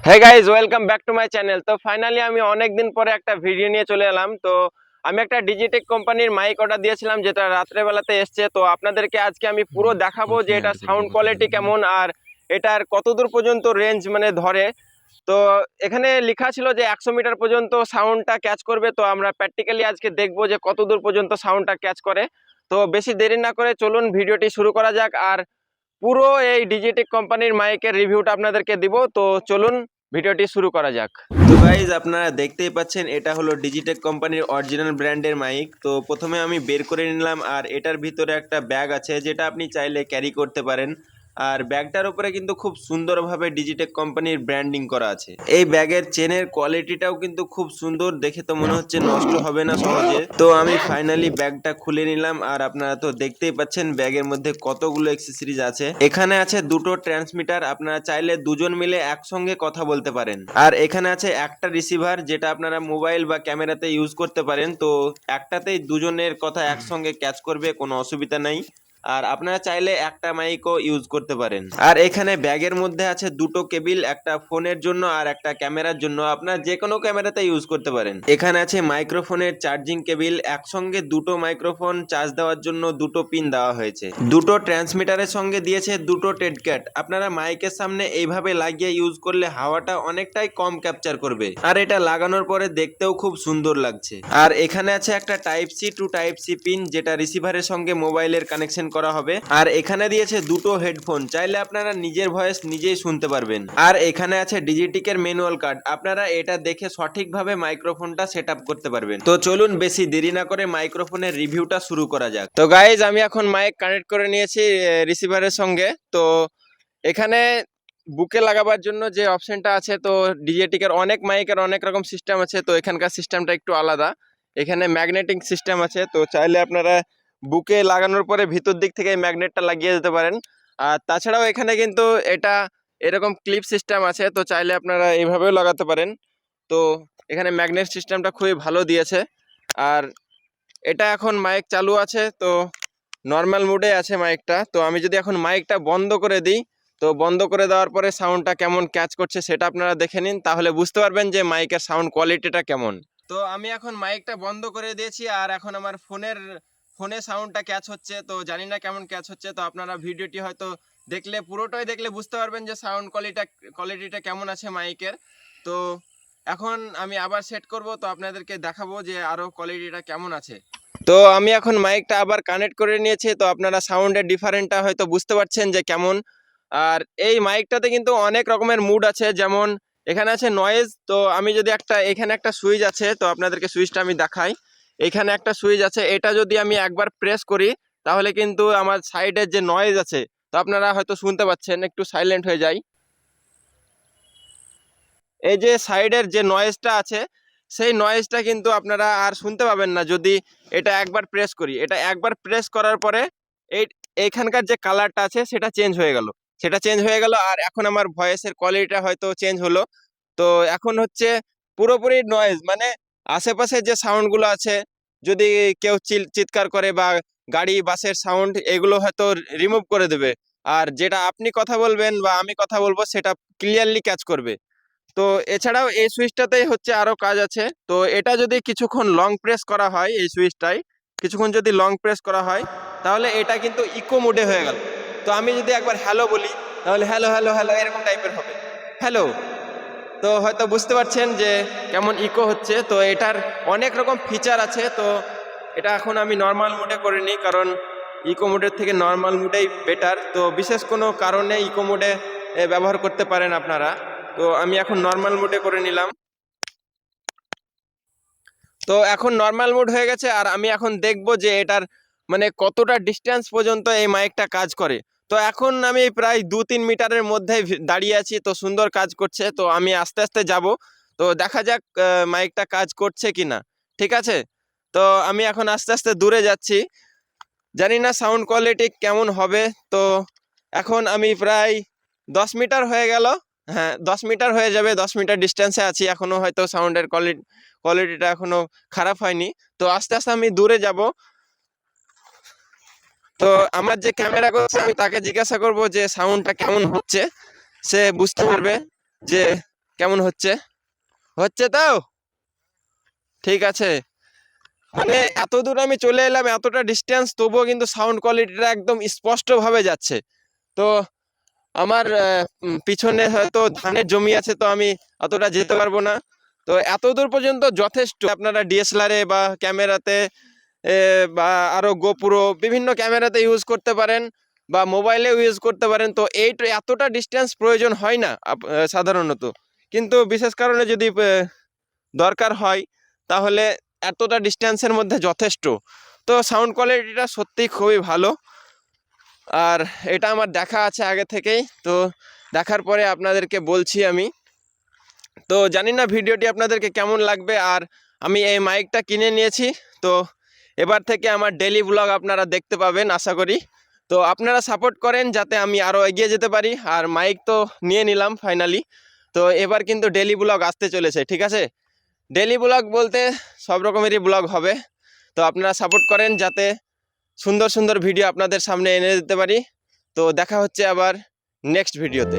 হ্যাঁ guys welcome back to my channel তো finally আমি অনেক দিন পরে একটা ভিডিও নিয়ে চলে এলাম। তো আমি একটা ডিজিটেক কোম্পানির মাইক অর্ডার দিয়েছিলাম, যেটা রাত্রেবেলাতে এসছে। তো আপনাদেরকে আজকে আমি পুরো দেখাবো যে এটা সাউন্ড কোয়ালিটি কেমন আর এটার কতদূর পর্যন্ত রেঞ্জ মানে ধরে। তো এখানে লেখা ছিল যে একশো মিটার পর্যন্ত সাউন্ডটা ক্যাচ করবে। তো আমরা প্র্যাকটিক্যালি আজকে দেখব যে কতদূর পর্যন্ত সাউন্ডটা ক্যাচ করে। তো বেশি দেরি না করে চলুন ভিডিওটি শুরু করা যাক। আর পুরো এই ডিজিটেক কোম্পানির মাইকের রিভিউটা আপনাদেরকে দিব। তো চলুন ভিডিওটি শুরু করা যাক। তো গাইজ আপনারা দেখতেই পাচ্ছেন, এটা হলো ডিজিটেক কোম্পানির অরিজিনাল ব্র্যান্ডের মাইক তো প্রথমে আমি বের করে নিলাম, আর এটার ভিতরে একটা ব্যাগ আছে, যেটা আপনি চাইলে ক্যারি করতে পারেন। আর ব্যাগটার উপরে কিন্তু খুব সুন্দরভাবে ডিজিটেক কোম্পানির ব্র্যান্ডিং করা আছে। এই ব্যাগের চেনের কোয়ালিটিটাও কিন্তু খুব সুন্দর, দেখে তো মনে হচ্ছে নষ্ট হবে না সহজে। তো আমি ফাইনালি ব্যাগটা খুলে নিলাম, আর আপনারা তো দেখতেই পাচ্ছেন ব্যাগের মধ্যে কতগুলো অ্যাক্সেসরিজ আছে। এখানে আছে দুটো ট্রান্সমিটার আপনারা চাইলে দুজন মিলে একসঙ্গে কথা বলতে পারেন। আর এখানে আছে একটা রিসিভার যেটা আপনারা মোবাইল বা ক্যামেরাতে ইউজ করতে পারেন। তো একটাতেই দুজনের কথা একসঙ্গে ক্যাচ করবে, কোনো অসুবিধা নাই। আর আপনারা চাইলে একটা মাইকও ইউজ করতে পারেন। আর এখানে ব্যাগের মধ্যে আছে দুটো কেবিল, একটা ফোনের জন্য আর একটা ক্যামেরার জন্য। আপনার যে কোনো ক্যামেরাতে ইউজ করতে পারেন। এখানে আছে মাইক্রোফোনের চার্জিং কেবিল, একসঙ্গে দুটো মাইক্রোফোন চার্জ দেওয়ার জন্য দুটো পিন দেওয়া হয়েছে। দুটো ট্রান্সমিটারের সঙ্গে দিয়েছে দুটো টেড ক্যাট আপনারা মাইকের সামনে এইভাবে লাগিয়ে ইউজ করলে হাওয়াটা অনেকটাই কম ক্যাপচার করবে। আর এটা লাগানোর পরে দেখতেও খুব সুন্দর লাগছে। আর এখানে আছে একটা type C to type C pin যেটা রিসিভারের সঙ্গে মোবাইলের কানেকশন করা হবে। আর এখানে দিয়েছে দুটো হেডফোন চাইলে আপনারা নিজের ভয়েস নিজেই শুনতে পারবেন। আর এখানে আছে ডিজিটিকের ম্যানুয়াল কার্ড আপনারা এটা দেখে সঠিকভাবে মাইক্রোফোনটা সেট করতে পারবেন। তো চলুন বেশি দেরি না করে মাইক্রোফোনের রিভিউটা শুরু করা যাক। তো গাইজ আমি এখন মাইক কানেক্ট করে নিয়েছি রিসিভারের সঙ্গে। তো এখানে বুকে লাগাবার জন্য যে অপশনটা আছে, তো ডিজেটিকের অনেক মাইকের অনেক রকম সিস্টেম আছে। তো এখানকার সিস্টেমটা একটু আলাদা। এখানে ম্যাগনেটিক সিস্টেম আছে। তো চাইলে আপনারা বুকে লাগানোর পরে ভিতর দিক থেকে ম্যাগনেটটা লাগিয়ে দিতে পারেন। আর তাছাড়াও এখানে কিন্তু এটা এরকম ক্লিপ সিস্টেম আছে, তো চাইলে আপনারা এইভাবেও লাগাতে পারেন। তো এখানে ম্যাগনেট সিস্টেমটা খুবই ভালো দিয়েছে। আর এটা এখন মাইক চালু আছে, তো নর্মাল মুডে আছে মাইকটা। তো আমি যদি এখন মাইকটা বন্ধ করে দিই, তো বন্ধ করে দেওয়ার পরে সাউন্ডটা কেমন ক্যাচ করছে সেটা আপনারা দেখে নিন, তাহলে বুঝতে পারবেন যে মাইকের সাউন্ড কোয়ালিটিটা কেমন। তো আমি এখন মাইকটা বন্ধ করে দিয়েছি, আর এখন আমার ফোনের ফোনে সাউন্ডটা ক্যাচ হচ্ছে, তো জানি না কেমন ক্যাচ হচ্ছে, তো আপনারা ভিডিওটি হয়তো দেখলে, পুরোটাই দেখলে বুঝতে পারবেন যে সাউন্ড কোয়ালিটা কোয়ালিটিটা কেমন আছে মাইকের তো এখন আমি আবার সেট করব, তো আপনাদেরকে দেখাবো যে আরও কোয়ালিটিটা কেমন আছে। তো আমি এখন মাইকটা আবার কানেক্ট করে নিয়েছি, তো আপনারা সাউন্ডের ডিফারেন্টটা হয়তো বুঝতে পারছেন যে কেমন। আর এই মাইকটাতে কিন্তু অনেক রকমের মুড আছে, যেমন এখানে আছে নয়েজ তো আমি যদি একটা, এখানে একটা সুইচ আছে, তো আপনাদেরকে সুইচটা আমি দেখাই। এখানে একটা সুইচ আছে, এটা যদি আমি একবার প্রেস করি, তাহলে কিন্তু আমার সাইডের যে নয়েজ আছে, তো আপনারা হয়তো শুনতে পাচ্ছেন, একটু সাইলেন্ট হয়ে যাই। এই যে সাইডের যে নয়েজটা আছে, সেই নয়েজটা কিন্তু আপনারা আর শুনতে পাবেন না যদি এটা একবার প্রেস করি। এটা একবার প্রেস করার পরে এই এইখানকার যে কালারটা আছে, সেটা চেঞ্জ হয়ে গেল। সেটা চেঞ্জ হয়ে গেল আর এখন আমার ভয়েসের কোয়ালিটিটা হয়তো চেঞ্জ হলো। তো এখন হচ্ছে পুরোপুরি নয়েজ মানে আশেপাশে যে সাউন্ডগুলো আছে, যদি কেউ চিৎকার করে বা গাড়ি, বাসের সাউন্ড, এগুলো হয়তো রিমুভ করে দেবে। আর যেটা আপনি কথা বলবেন বা আমি কথা বলব, সেটা ক্লিয়ারলি ক্যাচ করবে। তো এছাড়াও এই সুইচটাতেই হচ্ছে আরও কাজ আছে। তো এটা যদি কিছুক্ষণ লং প্রেস করা হয়, এই সুইচটাই কিছুক্ষণ যদি লং প্রেস করা হয়, তাহলে এটা কিন্তু ইকো মোডে হয়ে গেল। তো আমি যদি একবার হ্যালো বলি, তাহলে হ্যালো হ্যালো হ্যালো এরকম টাইপের হবে। হ্যালো তো হয়তো বুঝতে পারছেন যে কেমন ইকো হচ্ছে। তো এটার অনেক রকম ফিচার আছে। তো এটা এখন আমি নর্মাল মোডে করে নিই, কারণ ইকো মোডের থেকে নর্মাল মোডেই বেটার তো বিশেষ কোনো কারণে ইকো মোডে ব্যবহার করতে পারেন আপনারা। তো আমি এখন নর্মাল মোডে করে নিলাম। তো এখন নর্মাল মোড হয়ে গেছে, আর আমি এখন দেখব যে এটার মানে কতটা ডিস্টেন্স পর্যন্ত এই মাইকটা কাজ করে। তো এখন আমি প্রায় দু তিন মিটারের মধ্যে দাঁড়িয়ে আছি। তো সুন্দর কাজ করছে। তো আমি আস্তে আস্তে যাব। তো দেখা যাক মাইকটা কাজ করছে কি না ঠিক আছে? তো আমি এখন আস্তে আস্তে দূরে যাচ্ছি। জানি না সাউন্ড কোয়ালিটি কেমন হবে। তো এখন আমি প্রায় দশ মিটার হয়ে গেল। হ্যাঁ দশ মিটার হয়ে যাবে। দশ মিটার ডিস্টেন্সে আছি। এখনও হয়তো সাউন্ডের কোয়ালিটি, কোয়ালিটিটা এখনও খারাপ হয়নি। তো আস্তে আস্তে আমি দূরে যাব। তো আমার যে ক্যামেরা করছে, আমি তাকে জিজ্ঞাসা করব যে সাউন্ডটা কেমন হচ্ছে? সে বুঝতে পারবে যে কেমন হচ্ছে। হচ্ছে তাও ঠিক আছে। মানে এত দূর আমি চলে এলাম, এতটা ডিস্টেন্স তবুও কিন্তু সাউন্ড কোয়ালিটিটা একদম স্পষ্টভাবে যাচ্ছে। তো আমার পিছনে হয়তো ধানের জমি আছে, তো আমি অতটা যেতে পারব না। তো এত দূর পর্যন্ত যথেষ্ট। আপনারা ডিএসএলআরে বা ক্যামেরাতে বা আরও গোপুরো বিভিন্ন ক্যামেরাতে ইউজ করতে পারেন বা মোবাইলেও ইউজ করতে পারেন। তো এই এতটা ডিস্টেন্স প্রয়োজন হয় না সাধারণত। কিন্তু বিশেষ কারণে যদি দরকার হয়, তাহলে এতটা ডিস্টেন্সের মধ্যে যথেষ্ট। তো সাউন্ড কোয়ালিটিটা সত্যিই খুবই ভালো। আর এটা আমার দেখা আছে আগে থেকেই। তো দেখার পরে আপনাদেরকে বলছি আমি। তো জানি না ভিডিওটি আপনাদেরকে কেমন লাগবে, আর আমি এই মাইকটা কিনে নিয়েছি। তো এবার থেকে আমার ডেলি ব্লগ আপনারা দেখতে পাবেন, আশা করি। তো আপনারা সাপোর্ট করেন যাতে আমি আরও এগিয়ে যেতে পারি। আর মাইক তো নিয়ে নিলাম ফাইনালি তো এবার কিন্তু ডেলি ব্লগ আসতে চলেছে, ঠিক আছে? ডেলি ব্লগ বলতে সব রকমেরই ব্লগ হবে। তো আপনারা সাপোর্ট করেন যাতে সুন্দর সুন্দর ভিডিও আপনাদের সামনে এনে দিতে পারি। তো দেখা হচ্ছে আবার নেক্সট ভিডিওতে